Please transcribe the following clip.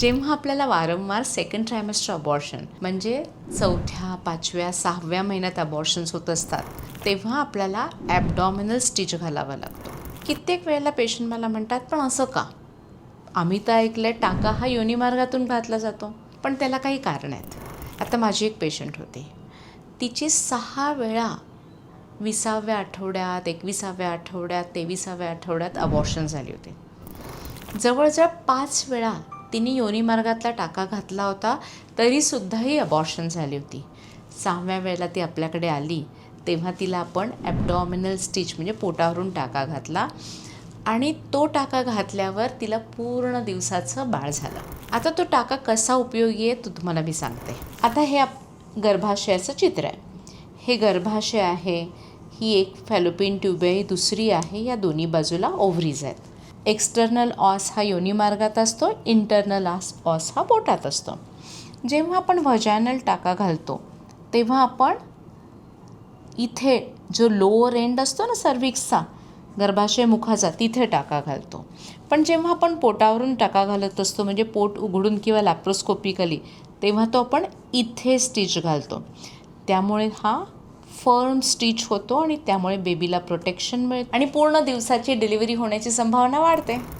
जेव्हा आपल्याला वारंवार सेकंड ट्रायमेस्टर अबॉर्शन म्हणजे चौथ्या पाचव्या सहाव्या महिन्यात अबॉर्शन्स होत असतात तेव्हा आपल्याला ॲबडॉमिनल स्टिच घालावा लागतो. कित्येक वेळेला पेशंट मला म्हणतात पण असं का? आम्ही तर ऐकलं टाका हा योनिमार्गातून घातला जातो पण त्याला काही कारण आहेत. आता माझी एक पेशंट होती. तिची सहा वेळा विसाव्या आठवड्यात एकविसाव्या आठवड्यात तेविसाव्या आठवड्यात अबॉर्शन झाली होती. जवळजवळ पाच वेळा तिने योनिमार्गातला टाका घातला होता तरीसुद्धाही अबॉर्शन झाली होती. सहाव्या वेळेला ती आपल्याकडे आली तेव्हा तिला आपण ॲबडॉमिनल स्टिच म्हणजे पोटावरून टाका घातला आणि तो टाका घातल्यावर तिला पूर्ण दिवसाचं बाळ झालं. आता तो टाका कसा उपयोगी आहे तो तुम्हाला मी सांगते. आता हे आप गर्भाशयाचं चित्र आहे. हे गर्भाशय आहे ही एक फॅलोपिन ट्यूब आहे दुसरी आहे या दोन्ही बाजूला ओव्हरीज आहेत. एक्सटर्नल ऑस हा योनिमार्गात असतो इंटरनल ऑस ऑस हा पोटात असतो. जेव्हा आपण व्हजॅनल टाका घालतो तेव्हा आपण इथे जो लोअर एंड असतो ना सर्विक्सचा गर्भाशय मुखाचा तिथे टाका घालतो. पण जेव्हा आपण पोटावरून टाका घालत असतो म्हणजे पोट उघडून किंवा लॅप्रोस्कोपिकली तेव्हा तो आपण इथे स्टिच घालतो. त्यामुळे हा फर्म स्टिच होतो आणि त्यामुळे बेबीला प्रोटेक्शन मिळतं. आणि पूर्ण दिवसाची डिलिव्हरी होण्याची संभावना वाढते.